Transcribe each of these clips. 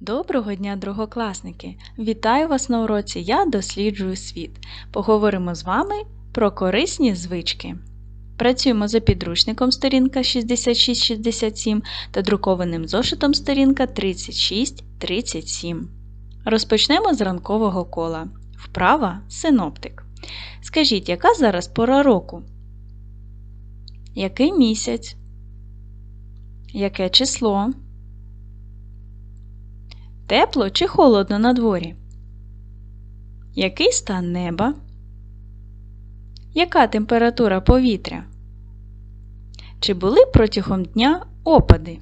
Доброго дня, другокласники! Вітаю вас на уроці Я досліджую світ. Поговоримо з вами про корисні звички. Працюємо за підручником сторінка 66-67 та друкованим зошитом сторінка 36-37. Розпочнемо з ранкового кола. Вправа синоптик. Скажіть, яка зараз пора року? Який місяць? Яке число? Тепло чи холодно на дворі? Який стан неба? Яка температура повітря? Чи були протягом дня опади?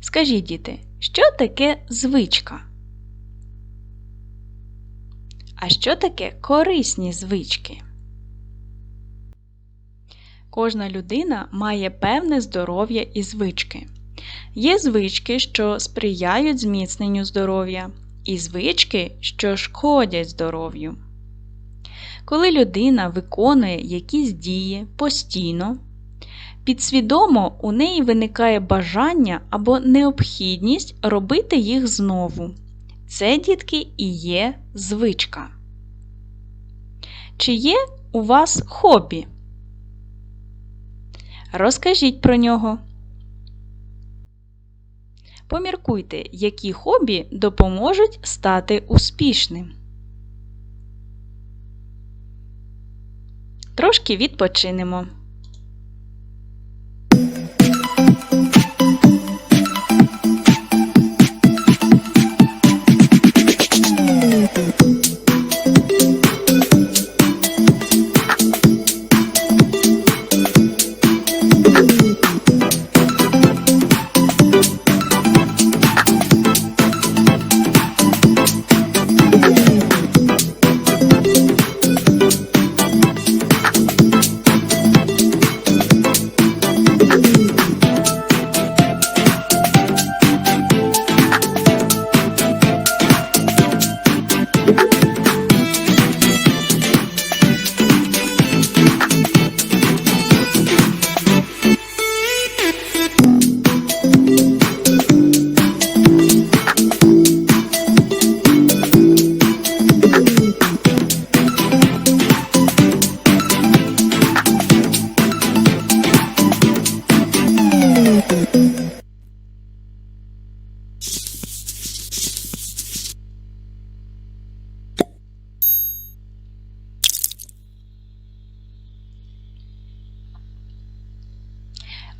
Скажіть, діти, що таке звичка? А що таке корисні звички? Кожна людина має певне здоров'я і звички. Є звички, що сприяють зміцненню здоров'я, і звички, що шкодять здоров'ю. Коли людина виконує якісь дії постійно, підсвідомо у неї виникає бажання або необхідність робити їх знову. Це, дітки, і є звичка. Чи є у вас хобі? Розкажіть про нього. Поміркуйте, які хобі допоможуть стати успішним. Трошки відпочинемо.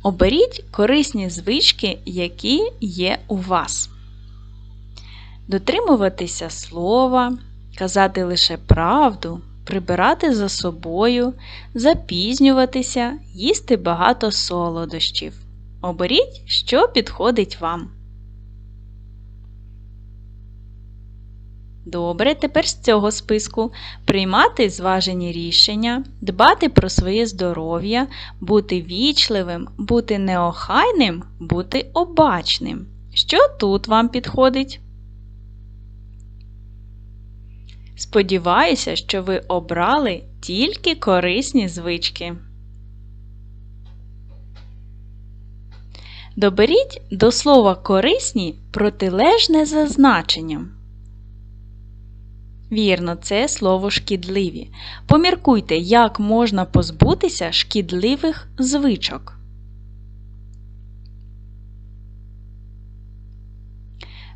Оберіть корисні звички, які є у вас. Дотримуватися слова, казати лише правду, прибирати за собою, запізнюватися, їсти багато солодощів. Оберіть, що підходить вам. Добре, тепер з цього списку приймати зважені рішення, дбати про своє здоров'я, бути вічливим, бути неохайним, бути обачним. Що тут вам підходить? Сподіваюся, що ви обрали тільки корисні звички. Доберіть до слова корисні протилежне за значенням. Вірно, це слово шкідливі. Поміркуйте, як можна позбутися шкідливих звичок.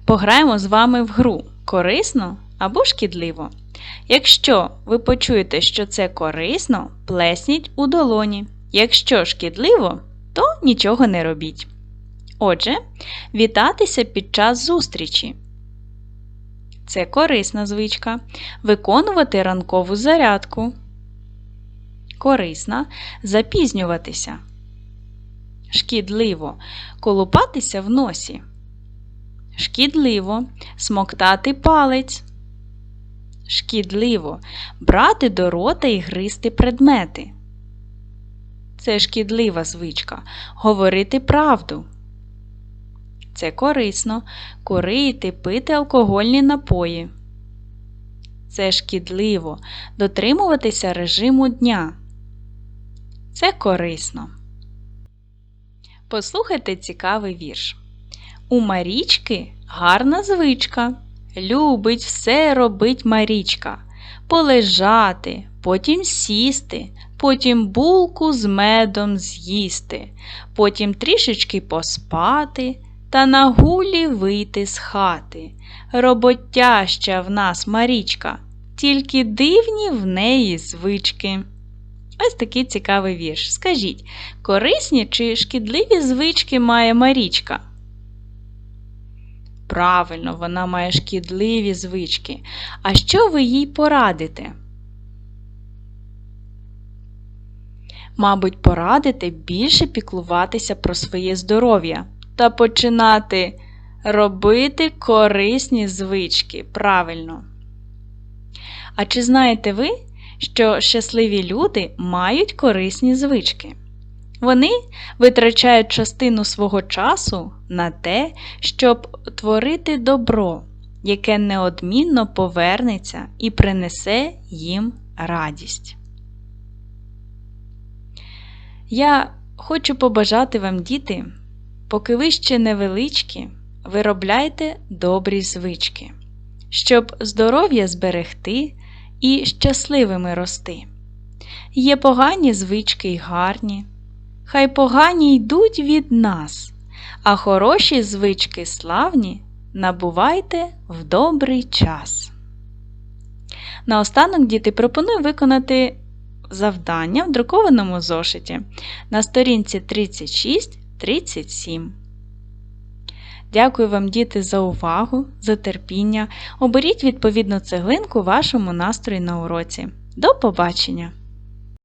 Пограємо з вами в гру корисно або шкідливо. Якщо ви почуєте, що це корисно, плесніть у долоні. Якщо шкідливо, то нічого не робіть. Отже, вітатися під час зустрічі. Це корисна звичка. Виконувати ранкову зарядку. Корисна запізнюватися. Шкідливо колупатися в носі. Шкідливо смоктати палець. Шкідливо брати до рота і гризти предмети. Це шкідлива звичка. Говорити правду. Це корисно курити, пити алкогольні напої. Це шкідливо дотримуватися режиму дня. Це корисно. Послухайте цікавий вірш. У Марічки гарна звичка. Любить все робить Марічка. Полежати, потім сісти, потім булку з медом з'їсти, потім трішечки поспати та на гулі вийти з хати. Роботяща в нас Марічка, тільки дивні в неї звички. Ось такий цікавий вірш. Скажіть, корисні чи шкідливі звички має Марічка? Правильно, вона має шкідливі звички. А що ви їй порадите? Мабуть, порадите більше піклуватися про своє здоров'я та починати робити корисні звички. Правильно. А чи знаєте ви, що щасливі люди мають корисні звички? Вони витрачають частину свого часу на те, щоб творити добро, яке неодмінно повернеться і принесе їм радість. Я хочу побажати вам, діти, поки ви ще невеличкі, виробляйте добрі звички, щоб здоров'я зберегти і щасливими рости. Є погані звички й гарні. Хай погані йдуть від нас, а хороші звички славні набувайте в добрий час. Наостанок, діти, пропоную виконати завдання в друкованому зошиті на сторінці 36-37. Дякую вам, діти, за увагу, за терпіння. Оберіть відповідну цеглинку вашому настрою на уроці. До побачення!